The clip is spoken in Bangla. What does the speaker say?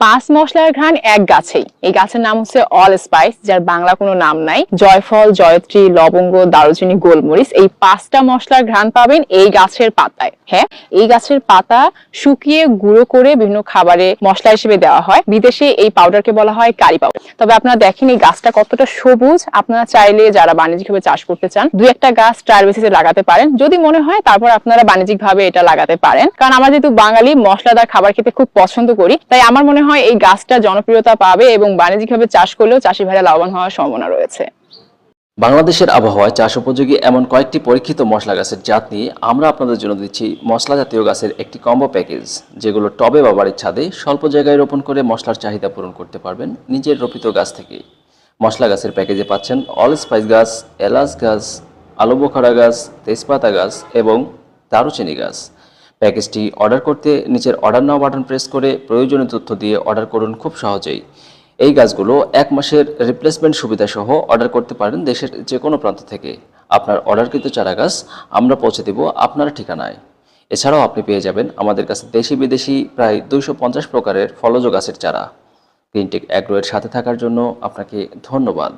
পাঁচ মশলার ঘ্রাণ এক গাছেই। এই গাছের নাম হচ্ছে অল স্পাইস যার বাংলা কোনো নাম নাই। জয়ফল, জয়ত্রী, লবঙ্গ, দারুচিনি, গোলমরিচ, এই পাঁচটা মশলার ঘ্রাণ পাবেন এই গাছের পাতায়। হ্যাঁ এই গাছের পাতা শুকিয়ে গুঁড়ো করে বিভিন্ন খাবারে মশলা হিসেবে দেওয়া হয়। বিদেশে এই পাউডারকে বলা হয় কারি পাউডার তবে আপনারা দেখেন এই গাছটা কতটা সবুজ। আপনারা চাইলে যারা বাণিজ্যিকভাবে চাষ করতে চান, দুই একটা গাছ ট্রায়াল বেসিসে লাগাতে পারেন। যদি মনে হয়, তারপর আপনারা বাণিজ্যিকভাবে এটা লাগাতে পারেন। কারণ আমরা যেহেতু বাঙালি, মশলাদার খাবার খেতে খুব পছন্দ করি, তাই আমার মনে হয় এই গাছটা জনপ্রিয়তা পাবে এবং বাণিজ্যিকভাবে চাষ করলেও চাষি ভাইরা লাভবান হওয়ার সম্ভাবনা রয়েছে। বাংলাদেশের আবহাওয়ায় চাষ উপযোগী এমন কয়েকটি পরীক্ষিত মশলা গাছের জাত নিয়ে আমরা আপনাদের জন্য দিচ্ছি মশলা জাতীয় গাছের একটি কম্বো প্যাকেজ, যেগুলো টবে বা বাড়ির ছাদে স্বল্প জায়গায় রোপণ করে মশলার চাহিদা পূরণ করতে পারবেন নিজের রোপিত গাছ থেকে। মশলা গাছের প্যাকেজে পাচ্ছেন অল স্পাইস গাছ, এলাচ গাছ, আলু বোখারা গাছ, তেজপাতা গাছ এবং দারুচিনি গাছ। প্যাকেজটি অর্ডার করতে নিচের অর্ডার নাও বাটন প্রেস করে প্রয়োজনীয় তথ্য দিয়ে অর্ডার করুন খুব সহজেই। এই গাছগুলো এক মাসের রিপ্লেসমেন্ট সুবিধা সহ অর্ডার করতে পারেন দেশের যে কোনো প্রান্ত থেকে। আপনার অর্ডারকৃত চারা গাছ আমরা পৌঁছে দেব আপনার ঠিকানায়। এছাড়াও আপনি পেয়ে যাবেন আমাদের কাছে দেশি বিদেশি প্রায় দুইশো পঞ্চাশ প্রকারের ফলজ গাছের চারা। গ্রিনটেক অ্যাগ্রোয়ের সাথে থাকার জন্য আপনাকে ধন্যবাদ।